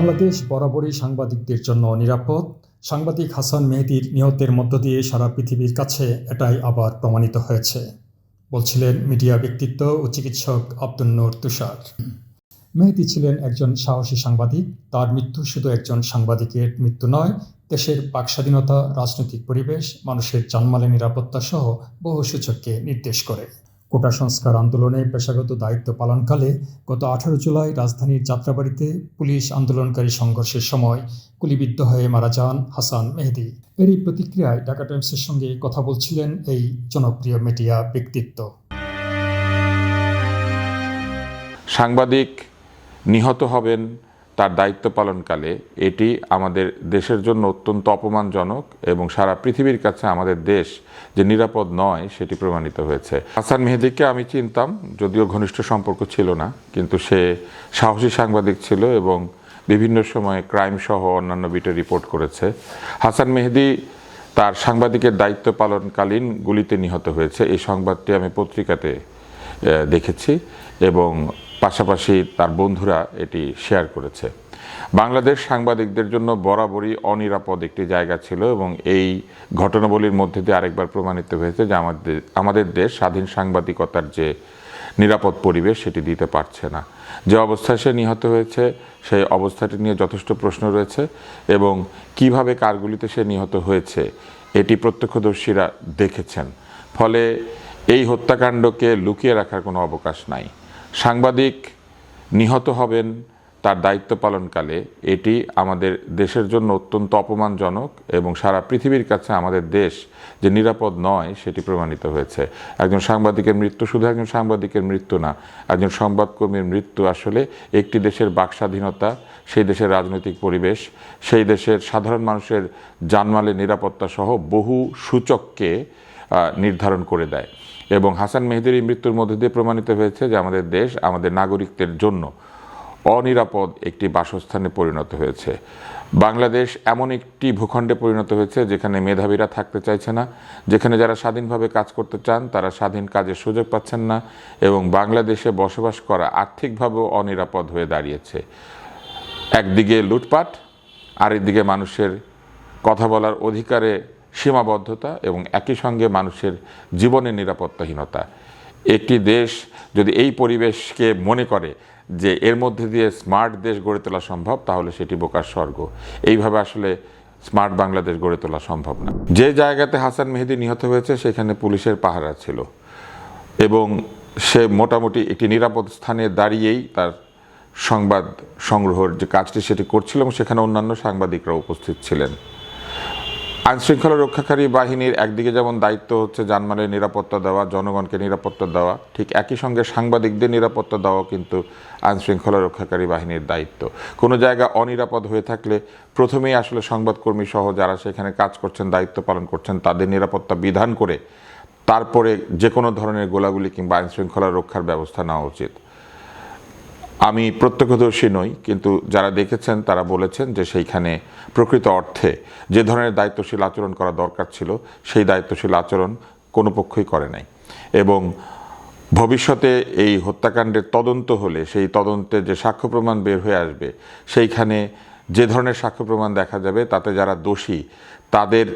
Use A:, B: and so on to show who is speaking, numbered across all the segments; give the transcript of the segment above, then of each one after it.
A: বাংলাদেশ বরাবরই সাংবাদিকদের জন্য নিরাপদ। সাংবাদিক হাসান মেহেদির নিহতের মধ্য দিয়ে সারা পৃথিবীর কাছে এটাই আবার প্রমাণিত হয়েছে, বলছিলেন মিডিয়া ব্যক্তিত্ব ও চিকিৎসক আব্দুল নূর তুষার। মেহেদি ছিলেন একজন সাহসী সাংবাদিক, তার মৃত্যু শুধু একজন সাংবাদিকের মৃত্যু নয়, দেশের পাক স্বাধীনতা, রাজনৈতিক পরিবেশ, মানুষের জানমালের নিরাপত্তা সহ বহু সূচককে নির্দেশ করে। কোটা সংস্কার আন্দোলনে পেশাগত দায়িত্ব পালনকালে গত আঠারো জুলাই রাজধানীর যাত্রাবাড়িতে পুলিশ আন্দোলনকারী সংঘর্ষের সময় গুলিবিদ্ধ হয়ে মারা যান হাসান মেহেদি। এরই প্রতিক্রিয়ায় ঢাকা টাইমসের সঙ্গে কথা বলছিলেন এই জনপ্রিয় মিডিয়া ব্যক্তিত্ব।
B: সাংবাদিক নিহত হবেন তার দায়িত্ব পালনকালে এটি আমাদের দেশের জন্য অত্যন্ত অপমানজনক এবং সারা পৃথিবীর কাছে আমাদের দেশ যে নিরাপদ নয়, সেটি প্রমাণিত হয়েছে। হাসান মেহেদিকে আমি চিনতাম, যদিও ঘনিষ্ঠ সম্পর্ক ছিল না, কিন্তু সে সাহসী সাংবাদিক ছিল এবং বিভিন্ন সময়ে ক্রাইম সহ অন্যান্য বিটে রিপোর্ট করেছে। হাসান মেহেদি তার সাংবাদিকের দায়িত্ব পালনকালীন গুলিতে নিহত হয়েছে। এই সংবাদটি আমি পত্রিকাতে দেখেছি এবং পাশাপাশি তার বন্ধুরা এটি শেয়ার করেছে। বাংলাদেশ সাংবাদিকদের জন্য বরাবরই অনিরাপদ একটি জায়গা ছিল এবং এই ঘটনাবলীর মধ্যে দিয়ে আরেকবার প্রমাণিত হয়েছে যে আমাদের আমাদের দেশ স্বাধীন সাংবাদিকতার যে নিরাপদ পরিবেশ সেটি দিতে পারছে না। যে অবস্থায় সে নিহত হয়েছে, সেই অবস্থাটি নিয়ে যথেষ্ট প্রশ্ন রয়েছে এবং কীভাবে কারগুলিতে সে নিহত হয়েছে, এটি প্রত্যক্ষদর্শীরা দেখেছেন। ফলে এই হত্যাকাণ্ডকে লুকিয়ে রাখার কোনো অবকাশ নাই। সাংবাদিক নিহত হবেন তার দায়িত্ব পালনকালে। এটি আমাদের দেশের জন্য অত্যন্ত অপমানজনক এবং সারা পৃথিবীর কাছে আমাদের দেশ যে নিরাপদ নয়, সেটি প্রমাণিত হয়েছে। একজন সাংবাদিকের মৃত্যু শুধু একজন সাংবাদিকের মৃত্যু না, একজন সংবাদকর্মীর মৃত্যু আসলে একটি দেশের বাকস্বাধীনতা, সেই দেশের রাজনৈতিক পরিবেশ, সেই দেশের সাধারণ মানুষের জানমালের নিরাপত্তা সহ বহু সূচককে নির্ধারণ করে দেয়। এবং হাসান মেহেদির এই মৃত্যুর মধ্যে দিয়ে প্রমাণিত হয়েছে যে আমাদের দেশ আমাদের নাগরিকদের জন্য অনিরাপদ একটি বাসস্থানে পরিণত হয়েছে। বাংলাদেশ এমন একটি ভূখণ্ডে পরিণত হয়েছে যেখানে মেধাবীরা থাকতে চাইছে না, যেখানে যারা স্বাধীনভাবে কাজ করতে চান তারা স্বাধীন কাজের সুযোগ পাচ্ছেন না এবং বাংলাদেশে বসবাস করা আর্থিকভাবেও অনিরাপদ হয়ে দাঁড়িয়েছে। একদিকে লুটপাট, আরেকদিকে মানুষের কথা বলার অধিকারে সীমাবদ্ধতা এবং একই সঙ্গে মানুষের জীবনের নিরাপত্তাহীনতা। একটি দেশ যদি এই পরিবেশকে মনে করে যে এর মধ্যে দিয়ে স্মার্ট দেশ গড়ে তোলা সম্ভব, তাহলে সেটি বোকার স্বর্গ। এইভাবে আসলে স্মার্ট বাংলাদেশ গড়ে তোলা সম্ভব না। যে জায়গাতে হাসান মেহেদি নিহত হয়েছে, সেখানে পুলিশের পাহারা ছিল। এবং সে মোটামুটি একটি নিরাপদ স্থানে দাঁড়িয়েই তার সংবাদ সংগ্রহের যে কাজটি সেটি করছিল এবং সেখানে অন্যান্য সাংবাদিকরা উপস্থিত ছিলেন। আইনশৃঙ্খলা রক্ষাকারী বাহিনীর একদিকে যেমন দায়িত্ব হচ্ছে জানমালের নিরাপত্তা দেওয়া, জনগণকে নিরাপত্তা দেওয়া, ঠিক একই সঙ্গে সাংবাদিকদের নিরাপত্তা দেওয়া কিন্তু আইনশৃঙ্খলা রক্ষাকারী বাহিনীর দায়িত্ব। কোনো জায়গা অনিরাপদ হয়ে থাকলে প্রথমেই আসলে সংবাদকর্মী সহ যারা সেখানে কাজ করছেন, দায়িত্ব পালন করছেন, তাদের নিরাপত্তা বিধান করে তারপরে যে কোনো ধরনের গোলাগুলি কিংবা আইনশৃঙ্খলা রক্ষার ব্যবস্থা নেওয়া উচিত। আমি প্রত্যক্ষদর্শী নই, কিন্তু যারা দেখেছেন তারা বলেছেন যে সেইখানে প্রকৃত অর্থে যে ধরনের দায়িত্বশীল আচরণ করা দরকার ছিল, সেই দায়িত্বশীল আচরণ কোনো পক্ষই করে নাই। এবং ভবিষ্যতে এই হত্যাকাণ্ডের তদন্ত হলে, সেই তদন্তে যে সাক্ষ্য প্রমাণ বের হয়ে আসবে, সেইখানে যে ধরনের সাক্ষ্য প্রমাণ দেখা যাবে, তাতে যারা দোষী, তাদের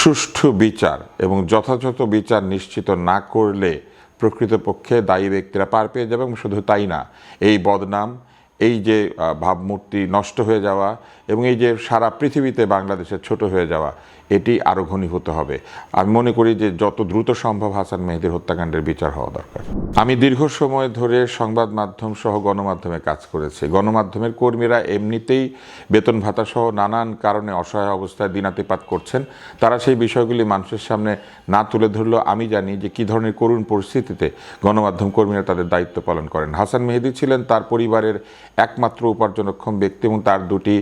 B: সুষ্ঠু বিচার এবং যথাযথ বিচার নিশ্চিত না করলে প্রকৃতপক্ষে দায়ী ব্যক্তিরা পার পেয়ে যাবে এবং শুধু তাই না, এই বদনাম, এই যে ভাবমূর্তি নষ্ট হয়ে যাওয়া এবং এই যে সারা পৃথিবীতে বাংলাদেশের ছোট হয়ে যাওয়া এটি আরও ঘনীভূত হবে। আমি মনে করি যে যত দ্রুত সম্ভব হাসান মেহেদির হত্যাকাণ্ডের বিচার হওয়া দরকার। আমি দীর্ঘ সময় ধরে সংবাদ মাধ্যম সহ গণমাধ্যমে কাজ করেছি। গণমাধ্যমের কর্মীরা এমনিতেই বেতন ভাতা সহ নানান কারণে অসহায় অবস্থায় দিনাতিপাত করছেন। তারা সেই বিষয়গুলি মানুষের সামনে না তুলে ধরলেও আমি জানি যে কী ধরনের করুণ পরিস্থিতিতে গণমাধ্যম কর্মীরা তাদের দায়িত্ব পালন করেন। হাসান মেহেদি ছিলেন তার পরিবারের একমাত্র উপার্জনক্ষম ব্যক্তি এবং তার দুটি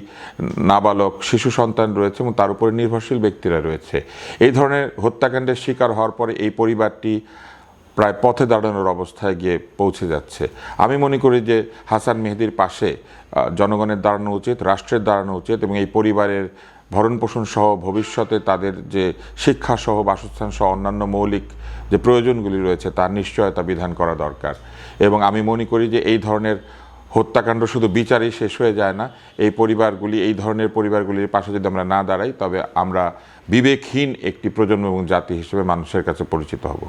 B: নাবালক শিশু সন্তান রয়েছে এবং তার উপরে নির্ভরশীল ব্যক্তিরা রয়েছে। এই ধরনের হত্যাকাণ্ডের শিকার হওয়ার পরে এই পরিবারটি প্রায় পথে দাঁড়ানোর অবস্থায় গিয়ে পৌঁছে যাচ্ছে। আমি মনে করি যে হাসান মেহেদির পাশে জনগণের দাঁড়ানো উচিত, রাষ্ট্রের দাঁড়ানো উচিত এবং এই পরিবারের ভরণ পোষণ সহ ভবিষ্যতে তাদের যে শিক্ষা সহ বাসস্থান সহ অন্যান্য মৌলিক যে প্রয়োজনগুলি রয়েছে, তার নিশ্চয়তা বিধান করা দরকার। এবং আমি মনে করি যে এই ধরনের হত্যাকাণ্ড শুধু বিচারেই শেষ হয়ে যায় না। এই পরিবারগুলি, এই ধরনের পরিবারগুলির পাশে যদি আমরা না দাঁড়াই, তবে আমরা বিবেকহীন একটি প্রজন্ম এবং জাতি হিসেবে মানুষের কাছে পরিচিত হব।